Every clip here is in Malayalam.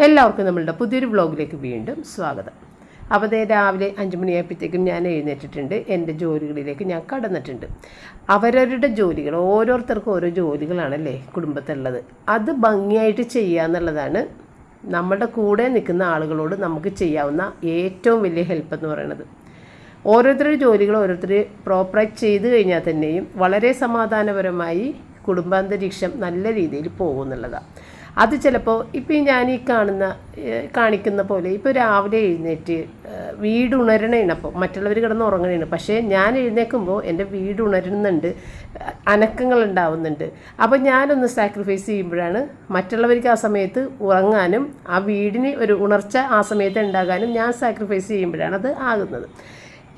എല്ലാവർക്കും നമ്മളുടെ പുതിയൊരു വ്ളോഗിലേക്ക് വീണ്ടും സ്വാഗതം. അപ്പോൾ രാവിലെ അഞ്ച് മണിയായപ്പോഴത്തേക്കും ഞാൻ എഴുന്നേറ്റിട്ടുണ്ട്. എന്റെ ജോലികളിലേക്ക് ഞാൻ കടന്നിട്ടുണ്ട്. അവരവരുടെ ജോലികൾ ഓരോരുത്തർക്കും ഓരോ ജോലികളാണല്ലേ കുടുംബത്തിലുള്ളത്. അത് ഭംഗിയായിട്ട് ചെയ്യുക എന്നുള്ളതാണ് നമ്മുടെ കൂടെ നിൽക്കുന്ന ആളുകളോട് നമുക്ക് ചെയ്യാവുന്ന ഏറ്റവും വലിയ ഹെൽപ്പ് എന്ന് പറയുന്നത്. ഓരോരുത്തരുടെ ജോലികൾ ഓരോരുത്തർ പ്രോപ്പറായി ചെയ്തു കഴിഞ്ഞാൽ തന്നെയും വളരെ സമാധാനപരമായി കുടുംബാന്തരീക്ഷം നല്ല രീതിയിൽ പോകുന്നുള്ളതാണ് അത് ചിലപ്പോൾ ഇപ്പോൾ ഞാൻ ഈ കാണുന്ന കാണിക്കുന്ന പോലെ ഇപ്പോൾ രാവിലെ എഴുന്നേറ്റ് വീട് ഉണരണേണ് അപ്പോൾ മറ്റുള്ളവർ കിടന്ന് ഉറങ്ങണേണ്. പക്ഷേ ഞാൻ എഴുന്നേൽക്കുമ്പോൾ എന്റെ വീട് ഉണരുന്നുണ്ട് അനക്കങ്ങൾ ഉണ്ടാവുന്നുണ്ട്. അപ്പോൾ ഞാനൊന്ന് സാക്രിഫൈസ് ചെയ്യുമ്പോഴാണ് മറ്റുള്ളവർക്ക് ആ സമയത്ത് ഉറങ്ങാനും ആ വീടിന് ഒരു ഉണർച്ച ആ സമയത്ത് ഉണ്ടാകാനും ഞാൻ സാക്രിഫൈസ് ചെയ്യുമ്പോഴാണ് അത് ആകുന്നത്.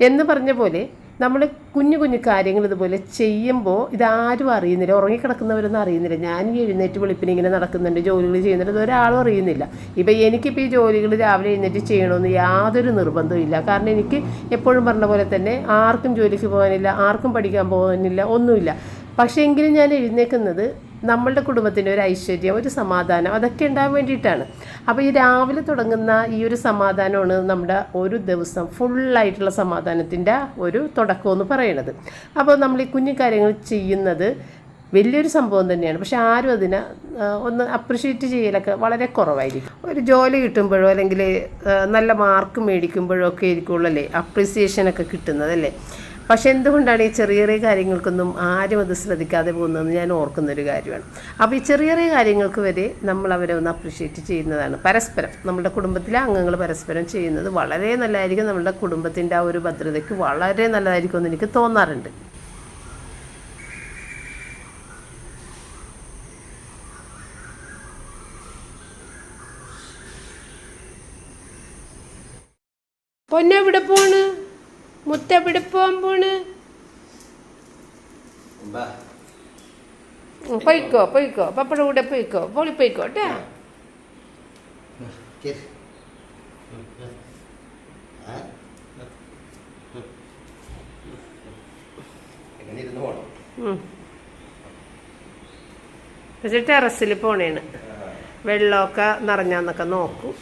എന്ന് പറഞ്ഞ പോലെ നമ്മൾ കുഞ്ഞു കുഞ്ഞു കാര്യങ്ങൾ ഇതുപോലെ ചെയ്യുമ്പോൾ ഇതാരും അറിയുന്നില്ല. ഉറങ്ങിക്കിടക്കുന്നവരൊന്നും അറിയുന്നില്ല. ഞാൻ ഈ എഴുന്നേറ്റ് വെളുപ്പിന് ഇങ്ങനെ നടക്കുന്നുണ്ട് ജോലികൾ ചെയ്യുന്നുണ്ട് ഇതൊരാളും അറിയുന്നില്ല. ഇപ്പം എനിക്കിപ്പോൾ ഈ ജോലികൾ രാവിലെ എഴുന്നേറ്റ് ചെയ്യണമെന്ന് യാതൊരു നിർബന്ധവും ഇല്ല. കാരണം എനിക്ക് എപ്പോഴും പറഞ്ഞ പോലെ തന്നെ ആർക്കും ജോലിക്ക് പോകാനില്ല ആർക്കും പഠിക്കാൻ പോകാനില്ല ഒന്നുമില്ല. പക്ഷേ എങ്കിലും ഞാൻ എഴുന്നേൽക്കുന്നത് നമ്മളുടെ കുടുംബത്തിന്റെ ഒരു ഐശ്വര്യം ഒരു സമാധാനം അതൊക്കെ ഉണ്ടാകാൻ വേണ്ടിയിട്ടാണ്. അപ്പോൾ ഈ രാവിലെ തുടങ്ങുന്ന ഈ ഒരു സമാധാനമാണ് നമ്മുടെ ഒരു ദിവസം ഫുള്ളായിട്ടുള്ള സമാധാനത്തിന്റെ ഒരു തുടക്കമെന്ന് പറയണത്. അപ്പോൾ നമ്മൾ ഈ കുഞ്ഞു കാര്യങ്ങൾ ചെയ്യുന്നത് വലിയൊരു സംഭവം തന്നെയാണ്. പക്ഷെ ആരും അതിനെ ഒന്ന് അപ്രിഷ്യേറ്റ് ചെയ്യലൊക്കെ വളരെ കുറവായിരിക്കും. ഒരു ജോലി കിട്ടുമ്പോഴോ അല്ലെങ്കിൽ നല്ല മാർക്ക് മേടിക്കുമ്പോഴോ ഒക്കെ ആയിരിക്കുള്ളൂ അല്ലേ അപ്രിസിയേഷനൊക്കെ കിട്ടുന്നത് അല്ലേ പക്ഷെ എന്തുകൊണ്ടാണ് ഈ ചെറിയ ചെറിയ കാര്യങ്ങൾക്കൊന്നും ആരും അത് ശ്രദ്ധിക്കാതെ പോകുന്നതെന്ന് ഞാൻ ഓർക്കുന്നൊരു കാര്യമാണ്. അപ്പോൾ ഈ ചെറിയ ചെറിയ കാര്യങ്ങൾക്ക് വരെ നമ്മൾ അവരെ ഒന്ന് അപ്രിഷ്യേറ്റ് ചെയ്യുന്നതാണ്. പരസ്പരം നമ്മുടെ കുടുംബത്തിലെ അംഗങ്ങൾ പരസ്പരം ചെയ്യുന്നത് വളരെ നല്ലതായിരിക്കും. നമ്മുടെ കുടുംബത്തിന്റെ ആ ഒരു ഭദ്രതയ്ക്ക് വളരെ നല്ലതായിരിക്കും എന്ന് എനിക്ക് തോന്നാറുണ്ട്. പൊന്നെവിടെ പോണ്? മുത്തെവിടെ പോവാൻ പോണ് പോയിക്കോ പോയിക്കോ. പപ്പട കൂടെ പോയിക്കോ. പോളി പോയിക്കോ കേട്ടാ. ടെറസിൽ പോണേണ്. വെള്ളമൊക്കെ നിറഞ്ഞാന്നൊക്കെ നോക്കും.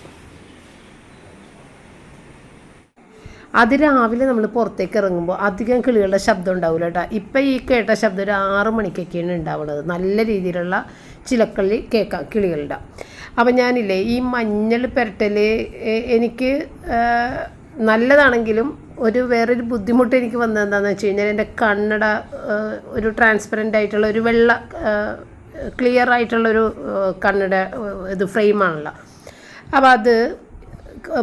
അതിരാവിലെ നമ്മൾ പുറത്തേക്ക് ഇറങ്ങുമ്പോൾ അധികം കിളികളുടെ ശബ്ദം ഉണ്ടാവില്ല കേട്ടോ. ഇപ്പം ഈ കേട്ട ശബ്ദം ഒരു ആറ് മണിക്കൊക്കെയാണ് ഉണ്ടാവുന്നത് നല്ല രീതിയിലുള്ള ചിലക്കളി കേൾക്കാം കിളികളുടെ. അപ്പം ഞാനില്ലേ ഈ മഞ്ഞൾ പുരട്ടൽ എനിക്ക് നല്ലതാണെങ്കിലും ഒരു വേറൊരു ബുദ്ധിമുട്ട് എനിക്ക് വന്നത് എന്താണെന്ന് വെച്ച് കഴിഞ്ഞാൽ എന്റെ കണ്ണട ഒരു ട്രാൻസ്പെറന്റ് ആയിട്ടുള്ള ഒരു വെള്ള ക്ലിയർ ആയിട്ടുള്ളൊരു കണ്ണട ഇത് ഫ്രെയിമാണല്ലോ അപ്പോൾ അത്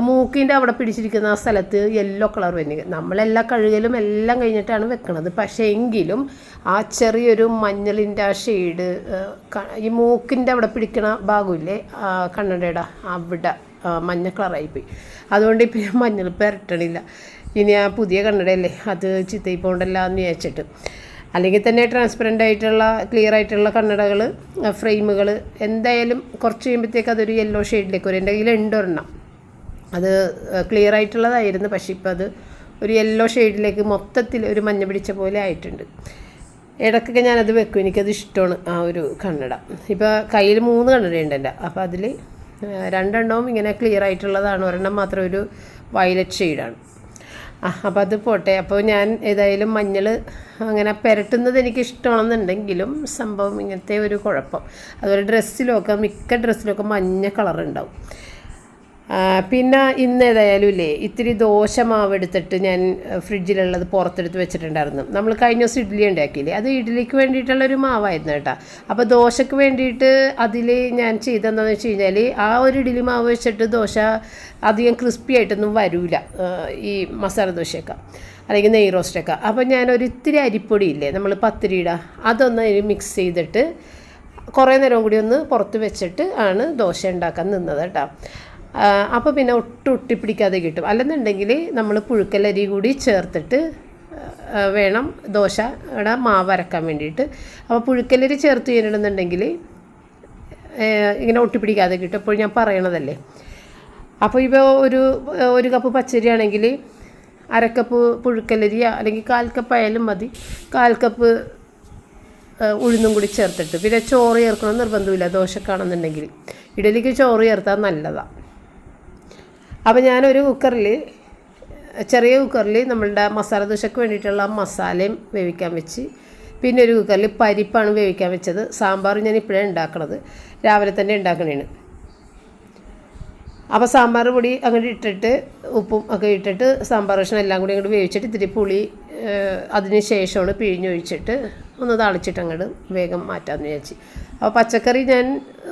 മൂക്കിന്റെ അവിടെ പിടിച്ചിരിക്കുന്ന ആ സ്ഥലത്ത് യെല്ലോ കളർ വരുന്നത് നമ്മളെല്ലാ കഴുകലും എല്ലാം കഴിഞ്ഞിട്ടാണ് വെക്കുന്നത് പക്ഷേ എങ്കിലും ആ ചെറിയൊരു മഞ്ഞളിന്റെ ആ ഷെയ്ഡ് ഈ മൂക്കിന്റെ അവിടെ പിടിക്കണ ഭാഗമില്ലേ കണ്ണടയുടെ അവിടെ മഞ്ഞ കളറായിപ്പോയി അതുകൊണ്ട് ഇപ്പം മഞ്ഞൾ പെരട്ടണില്ല ഇനി ആ പുതിയ കണ്ണടയല്ലേ അത് ചിത്തയിൽ പോകണ്ടല്ല എന്ന് വിചാരിച്ചിട്ട്. അല്ലെങ്കിൽ തന്നെ ട്രാൻസ്പെറന്റ് ആയിട്ടുള്ള ക്ലിയർ ആയിട്ടുള്ള കണ്ണടകൾ ഫ്രെയിമുകൾ എന്തായാലും കുറച്ച് കഴിയുമ്പോഴത്തേക്ക് അതൊരു യെല്ലോ ഷെയ്ഡിലേക്ക് വരും. എന്റെ കയ്യിൽ ഉണ്ട് ഒരെണ്ണം. അത് ക്ലിയർ ആയിട്ടുള്ളതായിരുന്നു. പക്ഷേ ഇപ്പോൾ അത് ഒരു യെല്ലോ ഷെയ്ഡിലേക്ക് മൊത്തത്തിൽ ഒരു മഞ്ഞ പിടിച്ച പോലെ ആയിട്ടുണ്ട്. ഇടയ്ക്കൊക്കെ ഞാനത് വെക്കും. എനിക്കത് ഇഷ്ടമാണ് ആ ഒരു കണ്ണട. ഇപ്പോൾ കയ്യിൽ മൂന്ന് കണ്ണടയുണ്ട് എന്റെ അപ്പോൾ അതിൽ രണ്ടെണ്ണവും ഇങ്ങനെ ക്ലിയർ ആയിട്ടുള്ളതാണ്. ഒരെണ്ണം മാത്രം ഒരു വയലറ്റ് ഷെയ്ഡാണ് ആ അപ്പോൾ അത് പോട്ടെ. അപ്പോൾ ഞാൻ ഏതായാലും മഞ്ഞൾ അങ്ങനെ പുരട്ടുന്നത് എനിക്ക് ഇഷ്ടമാണെന്നുണ്ടെങ്കിലും സംഭവം ഇങ്ങനത്തെ ഒരു കുഴപ്പം. അതുപോലെ ഡ്രസ്സിലൊക്കെ മിക്ക ഡ്രസ്സിലൊക്കെ മഞ്ഞ ആ, പിന്നെ ഇന്ന് ഏതായാലും ഇല്ലേ ഇത്തിരി ദോശ മാവ് എടുത്തിട്ട് ഞാൻ ഫ്രിഡ്ജിലുള്ളത് പുറത്തെടുത്ത് വെച്ചിട്ടുണ്ടായിരുന്നു. നമ്മൾ കഴിഞ്ഞ ദിവസം ഇഡ്ഡലി ഉണ്ടാക്കിയില്ലേ അത് ഇഡ്ഡലിക്ക് വേണ്ടിയിട്ടുള്ളൊരു മാവായിരുന്നു കേട്ടോ. അപ്പോൾ ദോശയ്ക്ക് വേണ്ടിയിട്ട് അതിൽ ഞാൻ ചെയ്തതെന്താണെന്ന് വെച്ച് കഴിഞ്ഞാൽ ആ ഒരു ഇഡ്ഡലി മാവ് വെച്ചിട്ട് ദോശ അധികം ക്രിസ്പി ആയിട്ടൊന്നും വരില്ല ഈ മസാല ദോശയൊക്കെ അല്ലെങ്കിൽ നെയ് റോസ്റ്റൊക്കെ. അപ്പോൾ ഞാനൊരു ഇത്തിരി അരിപ്പൊടി ഇല്ലേ നമ്മൾ പത്തിരിയുടെ അതൊന്ന് മിക്സ് ചെയ്തിട്ട് കുറേ നേരം കൂടി ഒന്ന് പുറത്ത് വെച്ചിട്ട് ആണ് ദോശ ഉണ്ടാക്കാൻ നിന്നത് കേട്ടോ. അപ്പോൾ പിന്നെ ഒട്ടും ഒട്ടിപ്പിടിക്കാതെ കിട്ടും. അല്ലെന്നുണ്ടെങ്കിൽ നമ്മൾ പുഴുക്കലരി കൂടി ചേർത്തിട്ട് വേണം ദോശയുടെ മാവ് അരക്കാൻ വേണ്ടിയിട്ട്. അപ്പോൾ പുഴുക്കലരി ചേർത്ത് ചെയ്യണമെന്നുണ്ടെങ്കിൽ ഇങ്ങനെ ഒട്ടിപ്പിടിക്കാതെ കിട്ടും. അപ്പോൾ ഞാൻ പറയണതല്ലേ. അപ്പോൾ ഇപ്പോൾ ഒരു ഒരു കപ്പ് പച്ചരി ആണെങ്കിൽ അരക്കപ്പ് പുഴുക്കലരി അല്ലെങ്കിൽ കാൽ കപ്പ് ആയാലും മതി. കാൽ കപ്പ് ഉഴുന്നും കൂടി ചേർത്തിട്ട്. പിന്നെ ചോറ് ചേർക്കണം നിർബന്ധമില്ല ദോശക്കാണെന്നുണ്ടെങ്കിൽ ഇഡലിക്ക് ചോറ് ചേർത്താൽ നല്ലതാണ് അപ്പോൾ ഞാനൊരു കുക്കറിൽ ചെറിയ കുക്കറിൽ നമ്മളുടെ മസാല ദോശയ്ക്ക് വേണ്ടിയിട്ടുള്ള മസാലയും വേവിക്കാൻ വെച്ച് പിന്നെ ഒരു കുക്കറിൽ പരിപ്പാണ് വേവിക്കാൻ വെച്ചത്. സാമ്പാർ ഞാൻ ഇപ്പോഴേ ഉണ്ടാക്കണത് രാവിലെ തന്നെ ഉണ്ടാക്കണേണ് അപ്പോൾ സാമ്പാർ പൊടി അങ്ങോട്ട് ഇട്ടിട്ട് ഉപ്പും ഒക്കെ ഇട്ടിട്ട് സാമ്പാർ കഷ്ണം എല്ലാം കൂടി അങ്ങോട്ട് വേവിച്ചിട്ട് ഇത്തിരി പുളി അതിന് ശേഷമാണ് പിഴിഞ്ഞൊഴിച്ചിട്ട് ഒന്ന് തളിച്ചിട്ട് അങ്ങോട്ട് വേഗം മാറ്റാമെന്ന് വിചാരിച്ചു. അപ്പോൾ പച്ചക്കറി ഞാൻ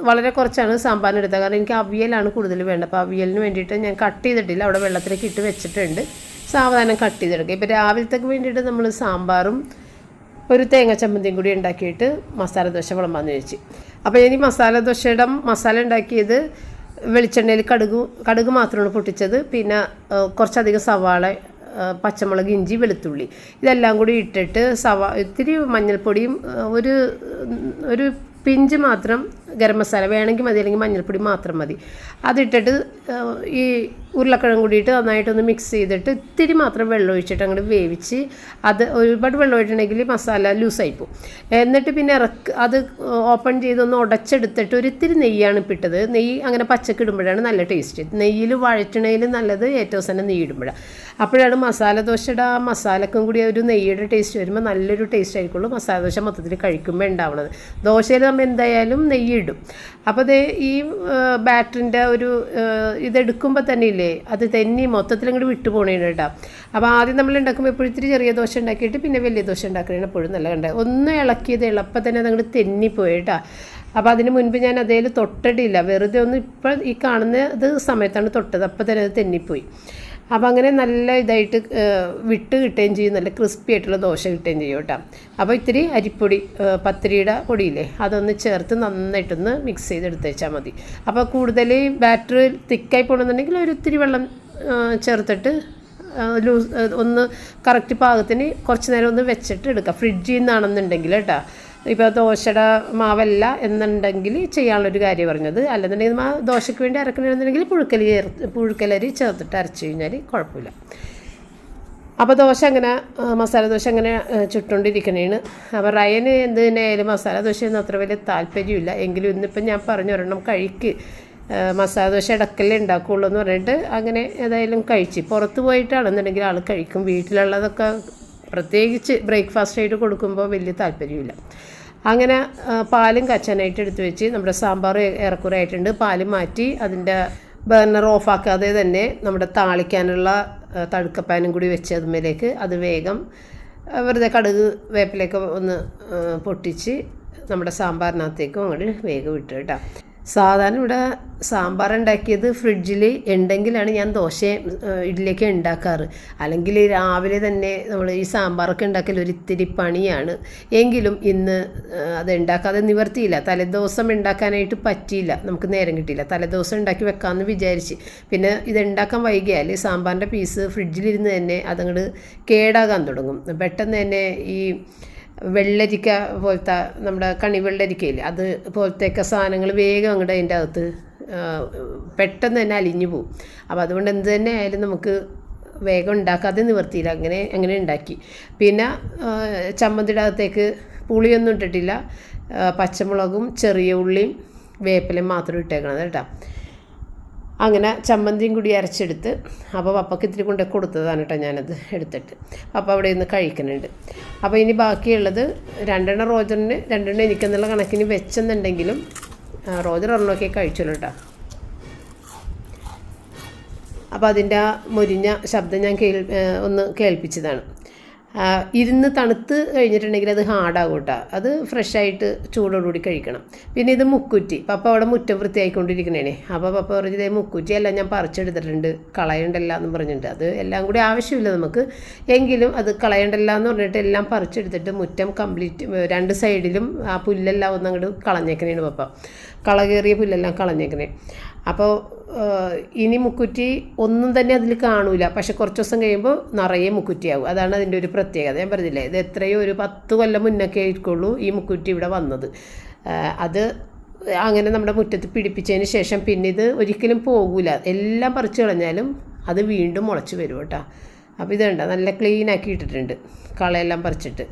വളരെ കുറച്ചാണ് സാമ്പാറിന് എടുത്തത്. കാരണം എനിക്ക് അവിയലാണ് കൂടുതൽ വേണ്ടത്. അപ്പോൾ അവിയലിന് വേണ്ടിയിട്ട് ഞാൻ കട്ട് ചെയ്തിട്ടില്ല. അവിടെ വെള്ളത്തിലേക്ക് ഇട്ട് വെച്ചിട്ടുണ്ട്. സാവധാനം കട്ട് ചെയ്തെടുക്കുക. ഇപ്പോൾ രാവിലത്തേക്ക് വേണ്ടിയിട്ട് നമ്മൾ സാമ്പാറും ഒരു തേങ്ങ ചമ്മന്തിയും കൂടി ഉണ്ടാക്കിയിട്ട് മസാല ദോശ വിളമ്പാന്ന് ചോദിച്ചു അപ്പോൾ ഇനി മസാല ദോശയുടെ മസാല ഉണ്ടാക്കിയത് വെളിച്ചെണ്ണയിൽ കടുക് കടുക് മാത്രമാണ് പൊട്ടിച്ചത്. പിന്നെ കുറച്ചധികം സവാള പച്ചമുളക് ഇഞ്ചി വെളുത്തുള്ളി. ഇതെല്ലാം കൂടി ഇട്ടിട്ട് സവാ ഇത്തിരി മഞ്ഞൾപ്പൊടിയും ഒരു ഒരു പിഞ്ച് മാത്രം ഗരം മസാല വേണമെങ്കിൽ മതി അല്ലെങ്കിൽ മഞ്ഞൾപ്പൊടി മാത്രം മതി. അതിട്ടിട്ട് ഈ ഉരുളക്കിഴങ്ങ് കൂടിയിട്ട് നന്നായിട്ടൊന്ന് മിക്സ് ചെയ്തിട്ട് ഇത്തിരി മാത്രം വെള്ളം ഒഴിച്ചിട്ട് അങ്ങോട്ട് വേവിച്ച് അത് ഒരുപാട് വെള്ളം ഒഴിച്ചിട്ടുണ്ടെങ്കിൽ മസാല ലൂസായി പോകും എന്നിട്ട് പിന്നെ ഇറക്ക് അത് ഓപ്പൺ ചെയ്തൊന്ന് ഉടച്ചെടുത്തിട്ട് ഒരു ഇത്തിരി നെയ്യാണ് ഇപ്പിട്ടത് നെയ്യ് അങ്ങനെ പച്ചക്ക് ഇടുമ്പോഴാണ് നല്ല ടേസ്റ്റ് നെയ്യിൽ വഴറ്റണയിൽ നല്ലത് ഏറ്റവും തന്നെ നെയ്യ് ഇടുമ്പോഴാണ് അപ്പോഴാണ് മസാല ദോശയുടെ ആ മസാലക്കും കൂടി ഒരു നെയ്യുടെ ടേസ്റ്റ് വരുമ്പോൾ നല്ലൊരു ടേസ്റ്റ് ആയിരിക്കുള്ളൂ മസാല ദോശ മൊത്തത്തിൽ കഴിക്കുമ്പോൾ ഉണ്ടാവുന്നത്. ദോശയിൽ നമ്മൾ എന്തായാലും നെയ്യ് ഇടും. അപ്പോൾ ഈ ബാറ്ററിന്റെ ഒരു ഇതെടുക്കുമ്പോൾ തന്നെ ഇല്ലേ? അത് തന്നെ മൊത്തത്തിൽ അങ്ങോട്ട് വിട്ടു പോണേണ് കേട്ടോ. അപ്പോൾ ആദ്യം നമ്മൾ ഉണ്ടാക്കുമ്പോൾ എപ്പോഴും ഇത്തിരി ചെറിയ ദോശ ഉണ്ടാക്കിയിട്ട് പിന്നെ വലിയ ദോശ ഉണ്ടാക്കണേണ് എപ്പോഴും നല്ല കണ്ടത് ഒന്ന് ഇളക്കിയത് എളുപ്പം തന്നെ അതങ്ങോട്ട് തെന്നിപ്പോയി കേട്ടോ. അപ്പോൾ അതിന് മുൻപ് ഞാൻ അതേൽ തൊട്ടിട്ടില്ല വെറുതെ ഒന്ന് ഇപ്പോൾ ഈ കാണുന്ന ഇത് സമയത്താണ് തൊട്ടത്. അപ്പോൾ തന്നെ അത് തെന്നിപ്പോയി. അപ്പോൾ അങ്ങനെ നല്ല ഇതായിട്ട് വിട്ട് കിട്ടുകയും ചെയ്യും. നല്ല ക്രിസ്പി ആയിട്ടുള്ള ദോശ കിട്ടുകയും ചെയ്യും കേട്ടോ. അപ്പോൾ ഇത്തിരി അരിപ്പൊടി പത്തിരിയുടെ പൊടിയില്ലേ അതൊന്ന് ചേർത്ത് നന്നായിട്ടൊന്ന് മിക്സ് ചെയ്തെടുത്ത് വെച്ചാൽ മതി. അപ്പോൾ കൂടുതൽ ബാറ്ററി തിക്കായി പോകണമെന്നുണ്ടെങ്കിൽ ഒരു ഇത്തിരി വെള്ളം ചേർത്തിട്ട് ലൂസ് ഒന്ന് കറക്റ്റ് പാകത്തിന് കുറച്ച് നേരം ഒന്ന് വെച്ചിട്ട് എടുക്കുക ഫ്രിഡ്ജിൽ നിന്നാണെന്നുണ്ടെങ്കിൽ കേട്ടോ. ഇപ്പോൾ ദോശയുടെ മാവല്ല എന്നുണ്ടെങ്കിൽ ചെയ്യാനുള്ളൊരു കാര്യം പറഞ്ഞത്. അല്ലെന്നുണ്ടെങ്കിൽ മാ ദോശയ്ക്ക് വേണ്ടി അരക്കണമെന്നുണ്ടെങ്കിൽ പുഴുക്കലി പുഴുക്കലരി ചേർത്തിട്ട് അരച്ച് കഴിഞ്ഞാൽ കുഴപ്പമില്ല. അപ്പോൾ ദോശ അങ്ങനെ മസാല ദോശ അങ്ങനെ ആ, ചുട്ടുകൊണ്ടിരിക്കണേണ് അപ്പോൾ റയന് എന്ത് തന്നെ ആയാലും മസാല ദോശയൊന്നും അത്ര വലിയ താല്പര്യമില്ല. എങ്കിലും ഇന്നിപ്പം ഞാൻ പറഞ്ഞു ഒരെണ്ണം കഴിക്ക്. മസാല ദോശ ഇടക്കല്ലേ ഉണ്ടാക്കുകയുള്ളൂ എന്ന് പറഞ്ഞിട്ട് അങ്ങനെ ഏതായാലും കഴിച്ച്. പുറത്ത് പോയിട്ടാണെന്നുണ്ടെങ്കിൽ ആൾ കഴിക്കും. വീട്ടിലുള്ളതൊക്കെ പ്രത്യേകിച്ച് ബ്രേക്ക്ഫാസ്റ്റ് ആയിട്ട് കൊടുക്കുമ്പോൾ വലിയ താല്പര്യമില്ല. അങ്ങനെ പാലും കച്ചാനായിട്ട് എടുത്ത് വെച്ച് നമ്മുടെ സാമ്പാർ ഏറെക്കുറെ ആയിട്ടുണ്ട് പാൽ മാറ്റി അതിന്റെ ബർണർ ഓഫാക്കാതെ തന്നെ നമ്മുടെ താളിക്കാനുള്ള തഴുക്കപ്പാനും കൂടി വെച്ച് അതുമേലേക്ക് അത് വേഗം വെറുതെ കടുക് വേപ്പിലേക്ക് ഒന്ന് പൊട്ടിച്ച് നമ്മുടെ സാമ്പാറിനകത്തേക്കും അങ്ങോട്ട് വേഗം ഇട്ട് കേട്ടോ. സാധാരണ ഇവിടെ സാമ്പാർ ഉണ്ടാക്കിയത് ഫ്രിഡ്ജിൽ ഉണ്ടെങ്കിലാണ് ഞാൻ ദോശ ഇഡ്ഡലിയൊക്കെ ഉണ്ടാക്കാറ്. അല്ലെങ്കിൽ രാവിലെ തന്നെ നമ്മൾ ഈ സാമ്പാറൊക്കെ ഉണ്ടാക്കൽ ഒരു ഇത്തിരി പണിയാണ്. എങ്കിലും ഇന്ന് അത് ഉണ്ടാക്കാതെ നിവർത്തിയില്ല. തലേദിവസം ഉണ്ടാക്കാനായിട്ട് പറ്റിയില്ല. നമുക്ക് നേരം കിട്ടിയില്ല. തലേദിവസം ഉണ്ടാക്കി വെക്കാമെന്ന് വിചാരിച്ച്. പിന്നെ ഇത് ഉണ്ടാക്കാൻ വൈകിയാൽ സാമ്പാറിന്റെ പീസ് ഫ്രിഡ്ജിലിരുന്ന് തന്നെ അതങ്ങോട്ട് കേടാകാൻ തുടങ്ങും. പെട്ടെന്ന് തന്നെ ഈ വെള്ളരിക്ക പോലത്തെ നമ്മുടെ കണി വെള്ളരിക്കയില്ലേ അത് പോലത്തെയൊക്കെ സാധനങ്ങൾ വേഗം അങ്ങോട്ട് അതിന്റെ അകത്ത് പെട്ടെന്ന് തന്നെ അലിഞ്ഞു പോവും. അപ്പോൾ അതുകൊണ്ട് എന്ത് തന്നെ ആയാലും നമുക്ക് വേഗം ഉണ്ടാക്കാതെ നിവർത്തിയില്ല. അങ്ങനെ അങ്ങനെ ഉണ്ടാക്കി. പിന്നെ ചമ്മന്തിയുടെ അകത്തേക്ക് പുളിയൊന്നും ഇട്ടിട്ടില്ല. പച്ചമുളകും ചെറിയ ഉള്ളിയും വേപ്പിലയും മാത്രം ഇട്ടേക്കണത് കേട്ടോ. അങ്ങനെ ചമ്മന്തിയും കൂടി അരച്ചെടുത്ത് അപ്പോൾ പപ്പക്ക് ഇത്തിരി കൊണ്ട് കൊടുത്തതാണ് കേട്ടോ ഞാനത് എടുത്തിട്ട്. അപ്പോൾ അവിടെ നിന്ന് കഴിക്കുന്നുണ്ട്. അപ്പോൾ ഇനി ബാക്കിയുള്ളത് രണ്ടെണ്ണം റോജറിന് രണ്ടെണ്ണം എനിക്കെന്നുള്ള കണക്കിന് വെച്ചെന്നുണ്ടെങ്കിലും റോജർ ഒരെണ്ണമൊക്കെ കഴിച്ചുള്ളൂ കേട്ടോ. അപ്പോൾ അതിന്റെ ആ മുരിഞ്ഞ ശബ്ദം ഞാൻ കേൾ ഒന്ന് കേൾപ്പിച്ചതാണ്. ഇരുന്ന് തണുത്ത് കഴിഞ്ഞിട്ടുണ്ടെങ്കിൽ അത് ഹാർഡാകും കേട്ടോ അത് ഫ്രഷായിട്ട് ചൂടോടുകൂടി കഴിക്കണം. പിന്നെ ഇത് മുക്കുറ്റി. പപ്പ അവിടെ മുറ്റം വൃത്തിയായിക്കൊണ്ടിരിക്കണേനെ അപ്പോൾ പപ്പ പറഞ്ഞത് "ദേ മുക്കുറ്റി എല്ലാം ഞാൻ പറിച്ചെടുത്തിട്ടുണ്ട്. കളയണ്ടല്ല എന്ന് പറഞ്ഞിട്ടുണ്ട്. അത് എല്ലാം കൂടി ആവശ്യമില്ല നമുക്ക്. എങ്കിലും അത് കളയണ്ടല്ല എന്ന് പറഞ്ഞിട്ട് എല്ലാം പറിച്ചെടുത്തിട്ട് മുറ്റം കംപ്ലീറ്റ് രണ്ട് സൈഡിലും ആ പുല്ലെല്ലാം ഒന്നും അങ്ങോട്ട് കളഞ്ഞേക്കണേണ് പപ്പ. കളകേറിയ പുല്ലെല്ലാം കളഞ്ഞേക്കണേ. അപ്പോൾ ഇനി മുക്കുറ്റി ഒന്നും തന്നെ അതിൽ കാണൂല. പക്ഷെ കുറച്ച് ദിവസം കഴിയുമ്പോൾ നിറയെ മുക്കുറ്റിയാവും. അതാണ് അതിന്റെ ഒരു പ്രത്യേകത. ഞാൻ പറഞ്ഞില്ലേ ഇത് എത്രയോ ഒരു പത്ത് കൊല്ലം മുന്നൊക്കെ ആയിരിക്കുള്ളൂ ഈ മുക്കുറ്റി ഇവിടെ വന്നത്. അത് അങ്ങനെ നമ്മുടെ മുറ്റത്ത് പിടിപ്പിച്ചതിന് ശേഷം പിന്നെ ഇത് ഒരിക്കലും പോകൂല. എല്ലാം പറിച്ചു കളഞ്ഞാലും അത് വീണ്ടും മുളച്ച് വരും കേട്ടോ. അപ്പോൾ ഇത് കണ്ടോ നല്ല ക്ലീൻ ആക്കി ഇട്ടിട്ടുണ്ട് കളയെല്ലാം പറിച്ചിട്ട്.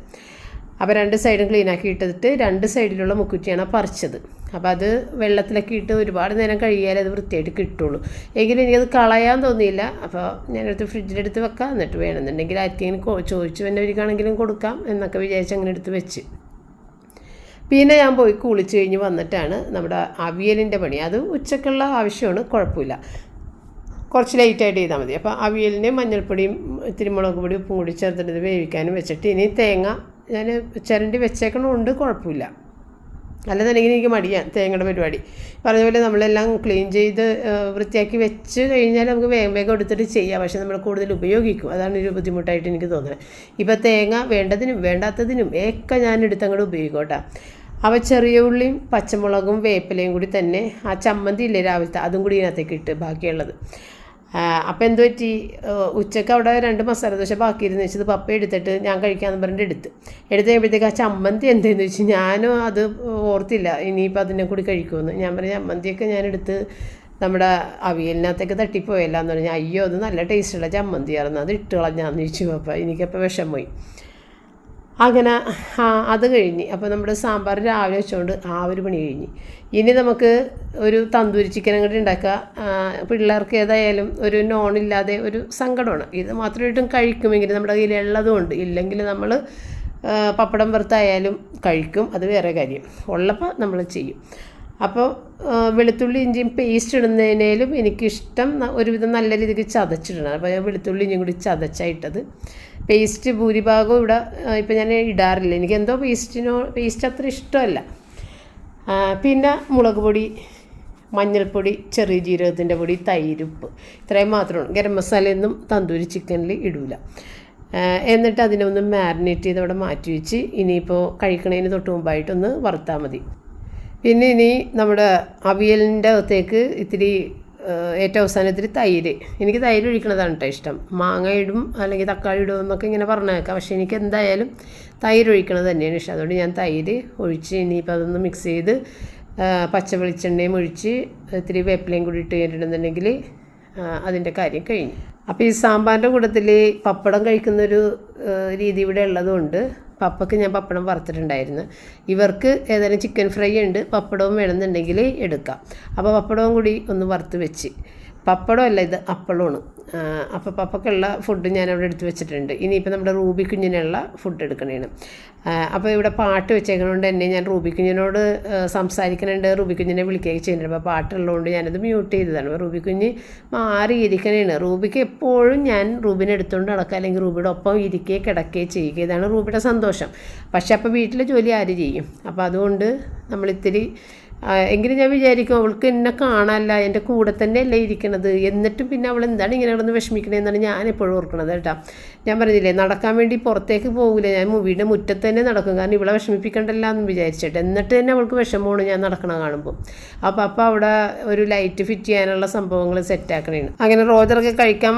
അപ്പോൾ രണ്ട് സൈഡും ക്ലീൻ ആക്കി ഇട്ടിട്ട് രണ്ട് സൈഡിലുള്ള മുക്കുറ്റിയാണ് പറിച്ചത്. അപ്പോൾ അത് വെള്ളത്തിലൊക്കെ ഇട്ട് ഒരുപാട് നേരം കഴിയാലേ അത് വൃത്തിയായിട്ട് കിട്ടുള്ളൂ. എങ്കിലും എനിക്കത് കളയാൻ തോന്നിയില്ല. അപ്പോൾ ഞാനെടുത്ത് ഫ്രിഡ്ജിലെടുത്ത് വെക്കാം. എന്നിട്ട് വേണമെന്നുണ്ടെങ്കിൽ ആർക്കെങ്കിലും ചോദിച്ചു വന്നവർക്കാണെങ്കിലും കൊടുക്കാം എന്നൊക്കെ വിചാരിച്ച് അങ്ങനെ എടുത്ത് വെച്ച്. പിന്നെ ഞാൻ പോയി കുളിച്ച് കഴിഞ്ഞ് വന്നിട്ടാണ് നമ്മുടെ അവിയലിന്റെ പണി. അത് ഉച്ചക്കുള്ള ആവശ്യമാണ് കുഴപ്പമില്ല. കുറച്ച് ലൈറ്റായിട്ട് ചെയ്താൽ മതി. അപ്പോൾ അവിയലിന് മഞ്ഞൾപ്പൊടിയും ഇത്തിരി മുളക് പൊടി ഉപ്പും കൂടി ചേർത്തിട്ട് വേവിക്കാനും വെച്ചിട്ട് ഇനി തേങ്ങ ഞാൻ ചിരണ്ടി വെച്ചേക്കണമുണ്ട് കുഴപ്പമില്ല. അല്ലെന്നുണ്ടെങ്കിൽ എനിക്ക് മടിയാണ് തേങ്ങയുടെ പരിപാടി. പറഞ്ഞ പോലെ നമ്മളെല്ലാം ക്ലീൻ ചെയ്ത് വൃത്തിയാക്കി വെച്ച് കഴിഞ്ഞാൽ നമുക്ക് വേഗം വേഗം എടുത്തിട്ട് ചെയ്യാം. പക്ഷേ നമ്മൾ കൂടുതൽ ഉപയോഗിക്കും. അതാണ് ഒരു ബുദ്ധിമുട്ടായിട്ട് എനിക്ക് തോന്നുന്നത്. ഇപ്പോൾ തേങ്ങ വേണ്ടതിനും വേണ്ടാത്തതിനും ഒക്കെ ഞാൻ എടുത്തങ്ങോട്ട് ഉപയോഗിക്കും കേട്ടോ. അവ ചെറിയ ഉള്ളിയും പച്ചമുളകും വേപ്പിലയും കൂടി തന്നെ ആ ചമ്മന്തി ഇല്ലേ രാവിലത്തെ അതും കൂടി ഇതിനകത്തേക്ക് ഇട്ട് ബാക്കിയുള്ളത്. അപ്പം എന്ത് പറ്റി? ഉച്ചയ്ക്ക് അവിടെ രണ്ട് മസാല ദോശ ബാക്കി ഇരുന്ന് വെച്ചത് പപ്പ എടുത്തിട്ട് ഞാൻ കഴിക്കാമെന്ന് പറഞ്ഞിട്ട് എടുത്ത്. എടുത്ത് കഴിയുമ്പോഴത്തേക്ക് ആ ചമ്മന്തി എന്തെന്ന് വെച്ച് ഞാനും അത് ഓർത്തില്ല. ഇനിയിപ്പോൾ അതിനെ കൂടി കഴിക്കുമെന്ന്. ഞാൻ പറഞ്ഞ ചമ്മന്തിയൊക്കെ ഞാൻ എടുത്ത് നമ്മുടെ അവിയലിനകത്തേക്ക് തട്ടിപ്പോയല്ല എന്ന് പറഞ്ഞാൽ അയ്യോ അത് നല്ല ടേസ്റ്റുള്ള ചമ്മന്തിയായിരുന്നു അത് ഇട്ട് കളഞ്ഞാന്ന് ചോദിച്ചു അപ്പോൾ എനിക്കപ്പോൾ വിഷം പോയി അങ്ങനെ അത് കഴിഞ്ഞ്. അപ്പോൾ നമ്മുടെ സാമ്പാർ രാവിലെ വെച്ചുകൊണ്ട് ആ ഒരു പണി കഴിഞ്ഞ്. ഇനി നമുക്ക് ഒരു തന്തൂരി ചിക്കൻ അങ്ങോട്ട് ഉണ്ടാക്കുക. പിള്ളേർക്ക് ഏതായാലും ഒരു നോൺ ഇല്ലാതെ ഒരു സങ്കടമാണ്. ഇത് മാത്രമായിട്ടും കഴിക്കുമെങ്കിൽ നമ്മുടെ കയ്യിൽ ഉള്ളതുകൊണ്ട് ഇല്ലെങ്കിൽ നമ്മൾ പപ്പടം വറുത്തായാലും കഴിക്കും. അത് വേറെ കാര്യം. ഉള്ളപ്പോൾ നമ്മൾ ചെയ്യും. അപ്പോൾ വെളുത്തുള്ളി ഇഞ്ചിയും പേസ്റ്റ് ഇടുന്നതിനേലും എനിക്കിഷ്ടം ഒരുവിധം നല്ല രീതിക്ക് ചതച്ചിടണം. അപ്പോൾ ഞാൻ വെളുത്തുള്ളി ഇഞ്ചിയും കൂടി ചതച്ചായിട്ടത്. പേസ്റ്റ് ഭൂരിഭാഗവും ഇവിടെ ഇപ്പം ഞാൻ ഇടാറില്ല. എനിക്ക് എന്തോ പേസ്റ്റിനോ പേസ്റ്റ് അത്ര ഇഷ്ടമല്ല. പിന്നെ മുളക് പൊടി മഞ്ഞൾപ്പൊടി ചെറിയ ജീരകത്തിന്റെ പൊടി തൈരുപ്പ് ഇത്രയും മാത്രമാണ് ഗരം മസാലയൊന്നും തന്തൂരി ചിക്കനിൽ ഇടൂല. എന്നിട്ട് അതിനെ ഒന്ന് മാരിനേറ്റ് ചെയ്ത് അവിടെ മാറ്റി വെച്ച് ഇനിയിപ്പോൾ കഴിക്കണതിന് തൊട്ട് മുമ്പായിട്ടൊന്ന് വറുത്താൽ മതി. പിന്നെ ഇനി നമ്മുടെ അവിയലിന്റെ അകത്തേക്ക് ഇത്തിരി ഏറ്റവും അവസാനം ഇത്തിരി തൈര്. എനിക്ക് തൈര് ഒഴിക്കണതാണ് കേട്ടോ ഇഷ്ടം. മാങ്ങ ഇടും അല്ലെങ്കിൽ തക്കാളി ഇടും എന്നൊക്കെ ഇങ്ങനെ പറഞ്ഞേക്കാം. പക്ഷേ എനിക്ക് എന്തായാലും തൈര് ഒഴിക്കണത് തന്നെയാണ് ഇഷ്ടം. അതുകൊണ്ട് ഞാൻ തൈര് ഒഴിച്ച് ഇനിയിപ്പോൾ അതൊന്ന് മിക്സ് ചെയ്ത് പച്ച വെളിച്ചെണ്ണയും ഒഴിച്ച് ഇത്തിരി വേപ്പിലയും കൂടി ഇട്ട് കഴിഞ്ഞിട്ടുണ്ടെന്നുണ്ടെങ്കിൽ അതിന്റെ കാര്യം കഴിഞ്ഞു. അപ്പോൾ ഈ സാമ്പാറിന്റെ കൂട്ടത്തിൽ പപ്പടം കഴിക്കുന്നൊരു രീതി ഇവിടെ ഉള്ളതുകൊണ്ട് പപ്പക്ക് ഞാൻ പപ്പടം വറുത്തിട്ടുണ്ടായിരുന്നു. ഇവർക്ക് ഏതായാലും ചിക്കൻ ഫ്രൈ ഉണ്ട്. പപ്പടവും വേണമെന്നുണ്ടെങ്കിൽ എടുക്കാം. അപ്പോൾ പപ്പടവും കൂടി ഒന്ന് വറുത്ത് വെച്ച്. പപ്പടമല്ല ഇത് അപ്പളമാണ്. അപ്പോൾ പപ്പക്കുള്ള ഫുഡ് ഞാൻ അവിടെ എടുത്ത് വെച്ചിട്ടുണ്ട്. ഇനിയിപ്പോൾ നമ്മുടെ റൂബി കുഞ്ഞിനുള്ള ഫുഡ് എടുക്കണേണ്. അപ്പോൾ ഇവിടെ പാട്ട് വെച്ചേക്കുന്നതുകൊണ്ട് തന്നെ ഞാൻ റൂബി കുഞ്ഞിനോട് സംസാരിക്കണുണ്ട്. റൂബി കുഞ്ഞിനെ വിളിക്കുകയൊക്കെ ചെയ്യുന്നുണ്ട്. അപ്പോൾ പാട്ടുള്ളതുകൊണ്ട് ഞാനത് മ്യൂട്ട് ചെയ്തതാണ്. റൂബി കുഞ്ഞ് മാറിയിരിക്കണേണ്. റൂബിക്ക് എപ്പോഴും ഞാൻ റൂബിനെ എടുത്തുകൊണ്ട് നടക്കുക അല്ലെങ്കിൽ റൂബിയുടെ ഒപ്പം ഇരിക്കുകയോ കിടക്കുകയോ ചെയ്യുക. ഇതാണ് റൂബിയുടെ സന്തോഷം. പക്ഷേ അപ്പോൾ വീട്ടിലെ ജോലി ആര് ചെയ്യും? അപ്പോൾ അതുകൊണ്ട് നമ്മളിത്തിരി എങ്കിലും ഞാൻ വിചാരിക്കും അവൾക്ക് എന്നെ കാണാനല്ല എന്റെ കൂടെ തന്നെ അല്ലേ ഇരിക്കണത്. എന്നിട്ടും പിന്നെ അവൾ എന്താണ് ഇങ്ങനെ കിടന്ന് വിഷമിക്കണതെന്നാണ് ഞാൻ എപ്പോഴും ഓർക്കണത് കേട്ടോ. ഞാൻ പറഞ്ഞില്ലേ നടക്കാൻ വേണ്ടി പുറത്തേക്ക് പോകില്ല ഞാൻ വീടിന്റെ മുറ്റത്ത് തന്നെ നടക്കും. കാരണം ഇവളെ വിഷമിപ്പിക്കണ്ടല്ല എന്ന് വിചാരിച്ചിട്ട്. എന്നിട്ട് തന്നെ അവൾക്ക് വിഷമമാണ് ഞാൻ നടക്കണ കാണുമ്പോൾ അപ്പോൾ അപ്പോൾ അവിടെ ഒരു ലൈറ്റ് ഫിറ്റ് ചെയ്യാനുള്ള സംഭവങ്ങൾ സെറ്റാക്കണേണ് അങ്ങനെ റോജറൊക്കെ കഴിക്കാൻ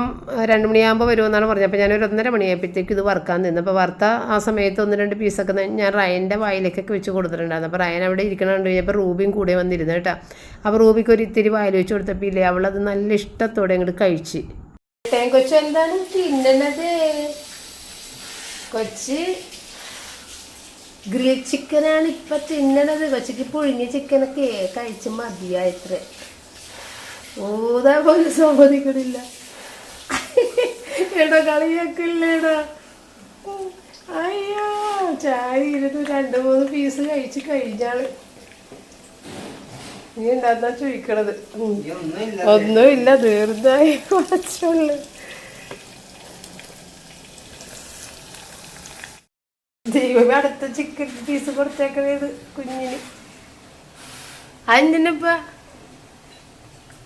രണ്ട് മണിയാകുമ്പോൾ വരുമെന്നാണ് പറഞ്ഞത്. അപ്പോൾ ഞാനൊരു ഒന്നര മണിയായപ്പോഴത്തേക്ക് ഇത് വറുക്കാൻ നിന്ന്. അപ്പോൾ വറുത്ത ആ സമയത്ത് ഒന്ന് രണ്ട് പീസൊക്കെ ഞാൻ റയന്റെ വായിലേക്കൊക്കെ വെച്ച് കൊടുത്തിട്ടുണ്ടായിരുന്നു. അപ്പോൾ റയൻ അവിടെ ഇരിക്കണുണ്ട് കഴിഞ്ഞപ്പോൾ റൂബിയും കൂടെ വന്നിരുന്നു കേട്ടോ. അപ്പോൾ റൂബിക്ക് ഒരു ഇത്തിരി വായിൽ വെച്ച് കൊടുത്തപ്പോൾ ഇല്ലേ അവളത് നല്ല ഇഷ്ടത്തോടെ അങ്ങോട്ട് കഴിച്ച്. കൊച്ചു എന്താണ് തിന്നണത്? കൊച്ച് ഗ്രിൽ ചിക്കനാണ് ഇപ്പൊ തിന്നണത്. കൊച്ചിക്ക് പുഴുങ്ങിയ ചിക്കനൊക്കെ കഴിച്ച് മതിയായിത്ര ഓതാ പോലും സമ്മതിക്കണില്ല. എടാ കളിയാക്കില്ലേടാ. അയ്യോ ചായ ഇരുന്ന് രണ്ട് മൂന്ന് പീസ് കഴിച്ച് കഴിഞ്ഞാൾ. നീ എന്താന്നാ ചോദിക്കണത്. ഒന്നുമില്ല തീർന്നായി കുറച്ചുള്ളു ദൈവം അടുത്ത ചിക്കൻ പീസ് കൊടുത്തേക്കണേത് കുഞ്ഞിന്. അതെന്തിനപ്പ?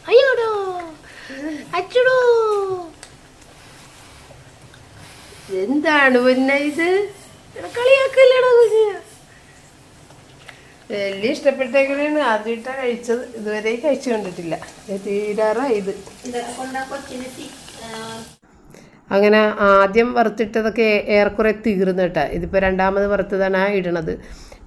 അയ്യോടോ അച്ചടോ. എന്താണ് പിന്നെ ഇത്? കളിയാക്കല്ലടോ കുഞ്ഞ്? വലിയ ഇഷ്ടപ്പെട്ടേക്കണേണ്. ആദ്യമായിട്ടാണ് കഴിച്ചത്. ഇതുവരെ കഴിച്ചു കണ്ടിട്ടില്ല. തീരാറായി ഇത്. അങ്ങനെ ആദ്യം വറുത്തിട്ടതൊക്കെ ഏറെക്കുറെ തീർന്നിട്ടാണ് ഇതിപ്പോൾ രണ്ടാമത് വറുത്തതാണ് ഇടണത്.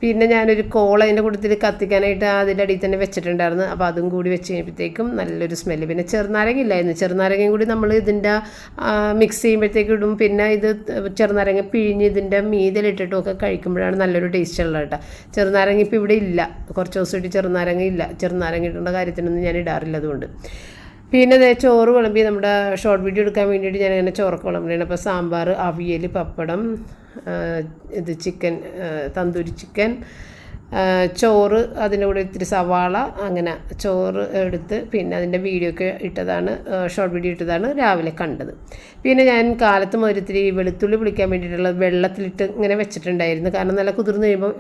പിന്നെ ഞാനൊരു കോൾ അതിന്റെ കൂട്ടത്തിൽ കത്തിക്കാനായിട്ട് അതിന്റെ അടിയിൽ തന്നെ വെച്ചിട്ടുണ്ടായിരുന്നു. അപ്പോൾ അതും കൂടി വെച്ച് കഴിയുമ്പോഴത്തേക്കും നല്ലൊരു സ്മെല്ല് പിന്നെ ചെറുനാരങ്ങ ഇല്ലായിരുന്നു. ചെറുനാരങ്ങയും കൂടി നമ്മൾ ഇതിന്റെ മിക്സ് ചെയ്യുമ്പോഴത്തേക്കും ഇടും. പിന്നെ ഇത് ചെറുനാരങ്ങ പിഴിഞ്ഞ് ഇതിന്റെ മീതിലിട്ടിട്ടും ഒക്കെ കഴിക്കുമ്പോഴാണ് നല്ലൊരു ടേസ്റ്റ് ഉള്ളത് കേട്ടോ. ചെറുനാരങ്ങ ഇപ്പോൾ ഇവിടെ ഇല്ല. കുറച്ച് ദിവസം ഇട്ട് ചെറുനാരങ്ങ ഇല്ല. ചെറുനാരങ്ങ ഇടേണ്ട കാര്യത്തിനൊന്നും ഞാൻ ഇടാറില്ല അതുകൊണ്ട്. പിന്നെ ചോറ് വിളമ്പി നമ്മുടെ ഷോർട്ട് വീഡിയോ എടുക്കാൻ വേണ്ടിയിട്ട് ഞാൻ ചോറൊക്കെ വിളമ്പിയാണ് അപ്പോൾ സാമ്പാർ അവിയൽ പപ്പടം ഇത് ചിക്കൻ തന്തൂരി ചിക്കൻ ചോറ് അതിന്റെ കൂടെ ഇത്തിരി സവാള അങ്ങനെ ചോറ് എടുത്ത് പിന്നെ അതിന്റെ വീഡിയോ ഒക്കെ ഇട്ടതാണ് ഷോർട്ട് വീഡിയോ ഇട്ടതാണ് രാവിലെ കണ്ടത്. പിന്നെ ഞാൻ കാലത്ത് ഇത്തിരി വെളുത്തുള്ളി പൊളിക്കാൻ വേണ്ടിയിട്ടുള്ള വെള്ളത്തിലിട്ട് ഇങ്ങനെ വെച്ചിട്ടുണ്ടായിരുന്നു. കാരണം നല്ല കുതിർന്ന് കഴിയുമ്പോൾ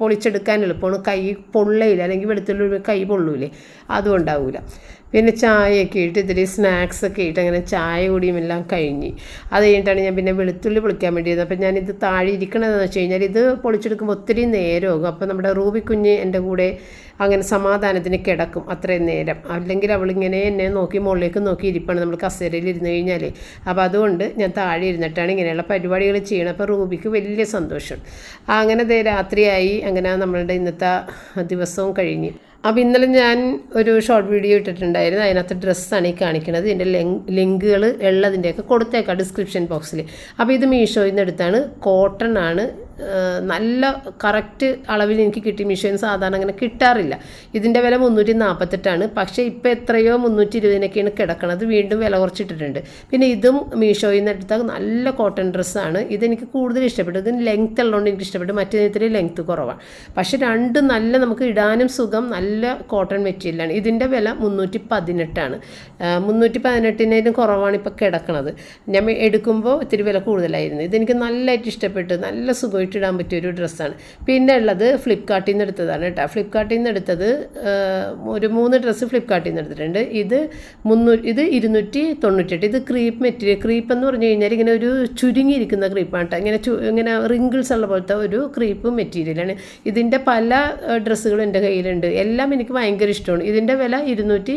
പൊളിച്ചെടുക്കാൻ എളുപ്പമാണ്. കൈ പൊള്ളയില്ല. അല്ലെങ്കിൽ വെളുത്തുള്ളി കൈ പൊള്ളൂലേ. അതും ഉണ്ടാവില്ല പിന്നെ ചായയൊക്കെ ഇട്ട് ഇത്തിരി സ്നാക്സൊക്കെ ഇട്ട് അങ്ങനെ ചായ കൂടിയും എല്ലാം കഴിഞ്ഞ്. അത് കഴിഞ്ഞിട്ടാണ് ഞാൻ പിന്നെ വെളുത്തുള്ളി പൊളിക്കാൻ വേണ്ടിയത്. അപ്പം ഞാനിത് താഴെ ഇരിക്കണതെന്ന് വെച്ച് കഴിഞ്ഞാൽ ഇത് പൊളിച്ചെടുക്കുമ്പോൾ ഒത്തിരി നേരമാകും. അപ്പോൾ നമ്മുടെ റൂബി കുഞ്ഞ് എന്റെ കൂടെ അങ്ങനെ സമാധാനത്തിന് കിടക്കും അത്രയും നേരം. അല്ലെങ്കിൽ അവളിങ്ങനെ എന്നെ നോക്കി മുകളിലേക്ക് നോക്കി ഇരിപ്പാണ് നമ്മൾ കസേരയിൽ ഇരുന്ന് കഴിഞ്ഞാൽ. അപ്പോൾ അതുകൊണ്ട് ഞാൻ താഴെ ഇരുന്നിട്ടാണ് ഇങ്ങനെയുള്ള പരിപാടികൾ ചെയ്യണം അപ്പോൾ റൂബിക്ക് വലിയ സന്തോഷം. അങ്ങനെ രാത്രിയായി. അങ്ങനെ നമ്മളുടെ ഇന്നത്തെ ദിവസവും കഴിഞ്ഞ്. അപ്പോൾ ഇന്നലെ ഞാൻ ഒരു ഷോർട്ട് വീഡിയോ ഇട്ടിട്ടുണ്ടായിരുന്നു. അതിനകത്ത് ഡ്രസ്സാണ് ഈ കാണിക്കുന്നത് ഇതിന്റെ ലിങ്കുകൾ ഉള്ളതിന്റെയൊക്കെ കൊടുത്തേക്കാം ഡിസ്ക്രിപ്ഷൻ ബോക്സിൽ അപ്പോൾ ഇത് മീഷോയിൽ നിന്ന് എടുത്താണ്. കോട്ടൺ ആണ്. നല്ല കറക്റ്റ് അളവിൽ എനിക്ക് കിട്ടി. മീഷോയിൽ സാധാരണ അങ്ങനെ കിട്ടാറില്ല. ഇതിന്റെ വില മുന്നൂറ്റി നാൽപ്പത്തെട്ടാണ് പക്ഷേ ഇപ്പോൾ എത്രയോ മുന്നൂറ്റി ഇരുപതിനൊക്കെയാണ് കിടക്കണത്. വീണ്ടും വില കുറച്ചിട്ടിട്ടുണ്ട്. പിന്നെ ഇതും മീഷോയിൽ നിന്ന് എടുത്ത നല്ല കോട്ടൺ ഡ്രസ്സാണ് ഇതെനിക്ക് കൂടുതൽ ഇഷ്ടപ്പെട്ടു. ഇതിന് ലെങ്ത് ഉള്ളതുകൊണ്ട് എനിക്ക് ഇഷ്ടപ്പെട്ടു. മറ്റേ ഇത്തിരി ലെങ്ത് കുറവാണ്. പക്ഷേ രണ്ടും നല്ല നമുക്ക് ഇടാനും സുഖം നല്ല കോട്ടൺ മെറ്റീരിയലാണ് ഇതിന്റെ വില മുന്നൂറ്റി പതിനെട്ടാണ് മുന്നൂറ്റി പതിനെട്ടിനേലും കുറവാണ് ഇപ്പോൾ കിടക്കണത്. ഞാൻ എടുക്കുമ്പോൾ ഇത്തിരി വില കൂടുതലായിരുന്നു. ഇതെനിക്ക് നല്ലതായിട്ട് ഇഷ്ടപ്പെട്ടു. നല്ല സുഖമായിട്ട് ഇടാൻ പറ്റിയ ഒരു ഡ്രസ്സാണ്. പിന്നെ ഉള്ളത് ഫ്ലിപ്കാർട്ടിൽ നിന്ന് എടുത്തതാണ് കേട്ടോ. ഫ്ലിപ്കാർട്ടിൽ നിന്ന് എടുത്തത് ഒരു മൂന്ന് ഡ്രസ്സ് ഫ്ലിപ്കാർട്ടിൽ നിന്ന് എടുത്തിട്ടുണ്ട്. ഇത് മുന്നൂ ഇത് ഇരുന്നൂറ്റി തൊണ്ണൂറ്റെട്ട് ഇത് ക്രീപ്പ് മെറ്റീരിയൽ ക്രീപ്പ് എന്ന് പറഞ്ഞു കഴിഞ്ഞാൽ ഇങ്ങനെ ഒരു ചുരുങ്ങിയിരിക്കുന്ന ക്രീപ്പാണ് കേട്ടോ. ഇങ്ങനെ ഇങ്ങനെ റിങ്കിൾസ് ഉള്ള പോലത്തെ ഒരു ക്രീപ്പ് മെറ്റീരിയലാണ് ഇതിന്റെ പല ഡ്രസ്സുകളും എന്റെ കയ്യിലുണ്ട്. എല്ലാം എനിക്ക് ഭയങ്കര ഇഷ്ടമാണ്. ഇതിന്റെ വില ഇരുന്നൂറ്റി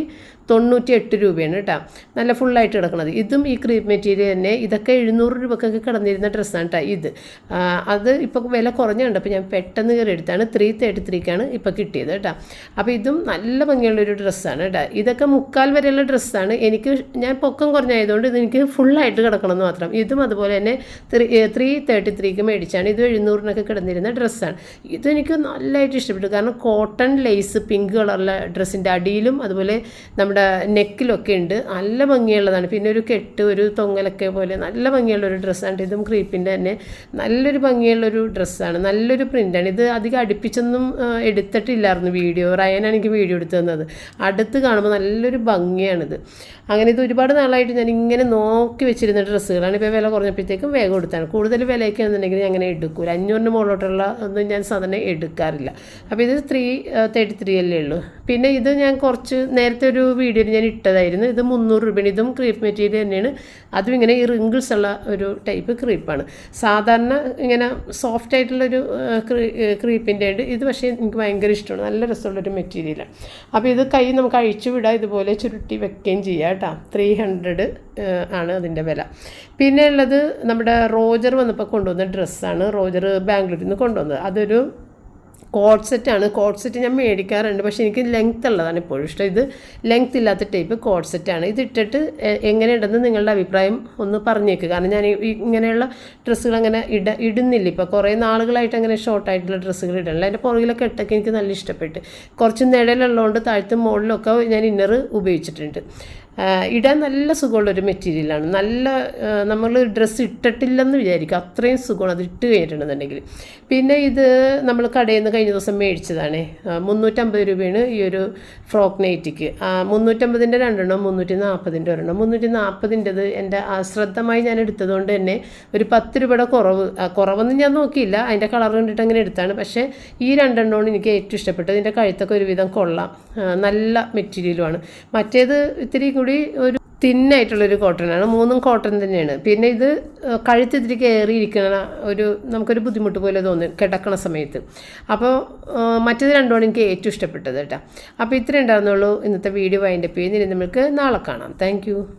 തൊണ്ണൂറ്റി എട്ട് രൂപയാണ് കേട്ടോ. നല്ല ഫുള്ളായിട്ട് കിടക്കുന്നത് ഇതും ഈ ക്രീപ്പ് മെറ്റീരിയൽ തന്നെ. ഇതൊക്കെ എഴുന്നൂറ് രൂപക്കൊക്കെ കിടന്നിരുന്ന ഡ്രസ്സാണ് കേട്ടോ ഇത്. അത് ഇപ്പോൾ വില കുറഞ്ഞുണ്ട്. അപ്പോൾ ഞാൻ പെട്ടെന്ന് കയറി എടുത്താണ്. ത്രീ തേർട്ടി ത്രീക്കാണ് ഇപ്പോൾ കിട്ടിയത് കേട്ടോ അപ്പോൾ ഇതും നല്ല ഭംഗിയുള്ളൊരു ഡ്രസ്സാണ് കേട്ടോ ഇതൊക്കെ മുക്കാൽ വരെയുള്ള ഡ്രസ്സാണ് എനിക്ക് ഞാൻ പൊക്കം കുറഞ്ഞായതുകൊണ്ട് ഇതെനിക്ക് ഫുള്ളായിട്ട് കിടക്കണമെന്ന് മാത്രം. ഇതും അതുപോലെ തന്നെ ത്രീ ത്രീ തേർട്ടി ത്രീക്ക് മേടിച്ചാണ്. ഇത് എഴുന്നൂറിനൊക്കെ കിടന്നിരുന്ന ഡ്രസ്സാണ് ഇതെനിക്ക് നല്ലതായിട്ട് ഇഷ്ടപ്പെട്ടു. കാരണം കോട്ടൺ ലേസ് പിങ്ക് കളറുള്ള ഡ്രസ്സിന്റെ അടിയിലും അതുപോലെ നമ്മുടെ നെക്കിലൊക്കെ ഉണ്ട്. നല്ല ഭംഗിയുള്ളതാണ്. പിന്നെ ഒരു കെട്ട് ഒരു തൊങ്ങലൊക്കെ പോലെ നല്ല ഭംഗിയുള്ള ഒരു ഡ്രസ്സാണ് ഇതും ക്രീപ്പിന്റെ തന്നെ. നല്ലൊരു ഭംഗിയുള്ളൊരു ഡ്രസ്സാണ് നല്ലൊരു പ്രിന്റാണ് ഇത് അധികം അടുപ്പിച്ചൊന്നും എടുത്തിട്ടില്ലായിരുന്നു വീഡിയോ. റയനാണ് വീഡിയോ എടുത്തു തന്നത്. അടുത്ത് കാണുമ്പോൾ നല്ലൊരു ഭംഗിയാണിത്. അങ്ങനെ ഇത് ഒരുപാട് നാളായിട്ട് ഞാൻ ഇങ്ങനെ നോക്കി വെച്ചിരുന്ന ഡ്രസ്സുകളാണ്. ഇപ്പോൾ വില കുറഞ്ഞപ്പോഴത്തേക്കും വേഗം എടുത്താണ് കൂടുതൽ വിലയൊക്കെ ആണെന്നുണ്ടെങ്കിൽ ഞാൻ അങ്ങനെ എടുക്കൂല. അഞ്ഞൂറിന് മുകളിലോട്ടുള്ള ഒന്നും ഞാൻ സാധാരണ എടുക്കാറില്ല. അപ്പോൾ ഇത് ത്രീ തേർട്ടി ത്രീ അല്ലേ ഉള്ളൂ. പിന്നെ ഇത് ഞാൻ കുറച്ച് നേരത്തെ ഒരു വീഡിയോയിൽ ഞാൻ ഇട്ടതായിരുന്നു. ഇത് മുന്നൂറ് രൂപയാണ്. ഇതും ക്രീപ്പ് മെറ്റീരിയൽ തന്നെയാണ്. അതും ഇങ്ങനെ ഈ റിങ്കിൾസ് ഉള്ള ഒരു ടൈപ്പ് ക്രീപ്പാണ് സാധാരണ ഇങ്ങനെ സോഫ്റ്റ് ആയിട്ടുള്ളൊരു ക്രീപ്പിന്റെ ഉണ്ട് ഇത് പക്ഷേ എനിക്ക് ഭയങ്കര ഇഷ്ടമാണ്. നല്ല രസമുള്ളൊരു മെറ്റീരിയലാണ് അപ്പോൾ ഇത് കൈ നമുക്ക് അഴിച്ചു വിടാം ഇതുപോലെ ചുരുട്ടി വെക്കുകയും ചെയ്യാം കേട്ടോ. ത്രീ ഹൺഡ്രഡ് ആണ് അതിന്റെ വില. പിന്നെ ഉള്ളത് നമ്മുടെ റോജർ വന്നപ്പോൾ കൊണ്ടുവന്ന ഡ്രസ്സാണ് റോജർ ബാംഗ്ലൂരിൽ നിന്ന് കൊണ്ടുവന്നത്. അതൊരു കോട്ട് സെറ്റാണ് കോഡ് സെറ്റ് ഞാൻ മേടിക്കാറുണ്ട്. പക്ഷേ എനിക്ക് ലെങ്ത് ഉള്ളതാണ് ഇപ്പോഴും ഇഷ്ടം. ഇത് ലെങ്ത് ഇല്ലാത്ത ടൈപ്പ് കോഡ് സെറ്റാണ് ഇത് ഇട്ടിട്ട് എങ്ങനെയുണ്ടെന്ന് നിങ്ങളുടെ അഭിപ്രായം ഒന്ന് പറഞ്ഞേക്ക്. കാരണം ഞാൻ ഇങ്ങനെയുള്ള ഡ്രസ്സുകൾ അങ്ങനെ ഇട ഇടുന്നില്ല. ഇപ്പോൾ കുറേ നാളുകളായിട്ട് അങ്ങനെ ഷോർട്ടായിട്ടുള്ള ഡ്രസ്സുകൾ ഇടണില്ല അതിന്റെ പുറകിലൊക്കെ ഇട്ടൊക്കെ എനിക്ക് നല്ല ഇഷ്ടപ്പെട്ട്. കുറച്ച് നിഴലുള്ളതുകൊണ്ട് താഴ്ത്തും മുകളിലൊക്കെ ഞാൻ ഇന്നർ ഉപയോഗിച്ചിട്ടുണ്ട്. ഇടാൻ നല്ല സുഖമുള്ളൊരു മെറ്റീരിയലാണ് നല്ല നമ്മൾ ഡ്രസ്സ് ഇട്ടിട്ടില്ലെന്ന് വിചാരിക്കും. അത്രയും സുഖമാണ്. അത് ഇട്ട് കഴിഞ്ഞിട്ടുണ്ടെന്നുണ്ടെങ്കിൽ. പിന്നെ ഇത് നമ്മൾ കടയിൽ നിന്ന് കഴിഞ്ഞ ദിവസം മേടിച്ചതാണ്. മുന്നൂറ്റമ്പത് രൂപയാണ് ഈ ഒരു ഫ്രോക്ക് നൈറ്റിക്ക് മുന്നൂറ്റമ്പതിന്റെ രണ്ടെണ്ണം മുന്നൂറ്റി നാൽപ്പതിന്റെ ഒരെണ്ണം. മുന്നൂറ്റി നാൽപ്പതിന്റെത് എന്റെ അശ്രദ്ധമായി ഞാൻ എടുത്തതുകൊണ്ട് തന്നെ ഒരു പത്ത് രൂപയുടെ കുറവ്. കുറവൊന്നും ഞാൻ നോക്കിയില്ല. അതിന്റെ കളർ കണ്ടിട്ട് അങ്ങനെ എടുത്താണ്. പക്ഷേ ഈ രണ്ടെണ്ണമാണ് എനിക്ക് ഏറ്റവും ഇഷ്ടപ്പെട്ടത്. ഇതിന്റെ കഴുത്തൊക്കെ ഒരുവിധം കൊള്ളാം. നല്ല മെറ്റീരിയലുമാണ് മറ്റേത് ഇത്തിരി ഒരു തിന്നായിട്ടുള്ളൊരു കോട്ടനാണ്. മൂന്നും കോട്ടൺ തന്നെയാണ്. പിന്നെ ഇത് കഴുത്തിരി കയറിയിരിക്കണ ഒരു നമുക്കൊരു ബുദ്ധിമുട്ട് പോലെ തോന്നും കിടക്കണ സമയത്ത്. അപ്പോൾ മറ്റേത് രണ്ടുമാണ് എനിക്ക് ഏറ്റവും ഇഷ്ടപ്പെട്ടത് കേട്ടോ. അപ്പോൾ ഇത്രയും ഇന്നത്തെ വീഡിയോ വൈൻഡപ്പ് ചെയ്യുന്നതിന് നമുക്ക് നാളെ കാണാം. താങ്ക്